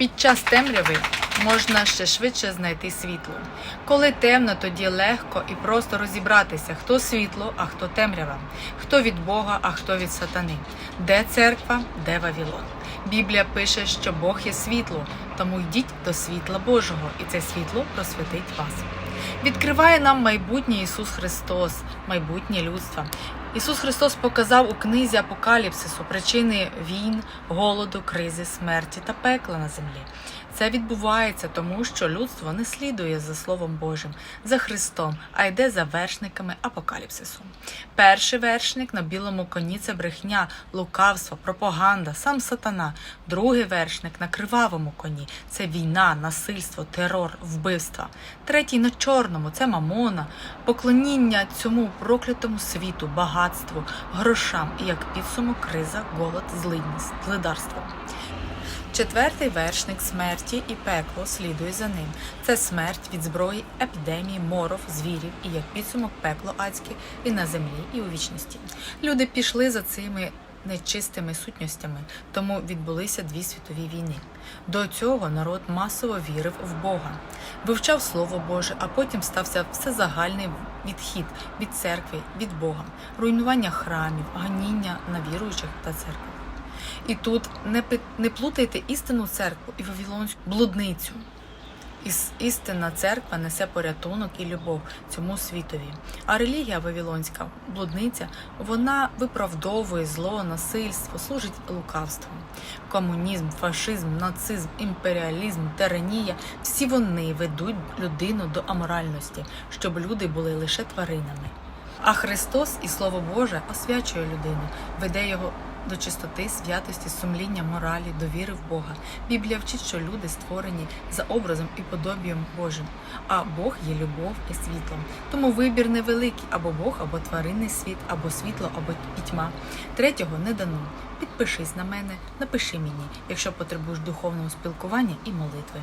Під час темряви можна ще швидше знайти світло. Коли темно, тоді легко і просто розібратися, хто світло, а хто темрява, хто від Бога, а хто від сатани, де церква, де Вавілон. Біблія пише, що Бог є світло, тому йдіть до світла Божого, і це світло просвітить вас. Відкриває нам майбутнє Ісус Христос, майбутнє людства. Ісус Христос показав у книзі Апокаліпсису причини війн, голоду, кризи, смерті та пекла на землі. Це відбувається тому, що людство не слідує за Словом Божим, за Христом, а йде за вершниками апокаліпсису. Перший вершник на білому коні це брехня, лукавство, пропаганда, сам сатана. Другий вершник на кривавому коні це війна, насильство, терор, вбивства. Третій на чорному це мамона, поклоніння цьому проклятому світу, багатству, грошам і як підсумок криза, голод, злидність, злидарство. Четвертий вершник смерті і пекло слідує за ним. Це смерть від зброї, епідемії, моров, звірів і як підсумок пекло адське і на землі, і у вічності. Люди пішли за цими нечистими сутністями, тому відбулися дві світові війни. До цього народ масово вірив в Бога, вивчав Слово Боже, а потім стався всезагальний відхід від церкви, від Бога, руйнування храмів, ганіння на віруючих та церкви. І тут не, плутайте істинну церкву і вавилонську блудницю. Іс- Істинна церква несе порятунок і любов цьому світові. А релігія вавилонська, блудниця, вона виправдовує зло, насильство, служить лукавством. Комунізм, фашизм, нацизм, імперіалізм, тиранія – всі вони ведуть людину до аморальності, щоб люди були лише тваринами. А Христос і Слово Боже освячує людину, веде його до чистоти, святості, сумління, моралі, довіри в Бога. Біблія вчить, що люди створені за образом і подобієм Божим, а Бог є любов і світло. Тому вибір невеликий або Бог, або тваринний світ, або світло, або пітьма. Третього не дано. Підпишись на мене, напиши мені, якщо потребуєш духовного спілкування і молитви.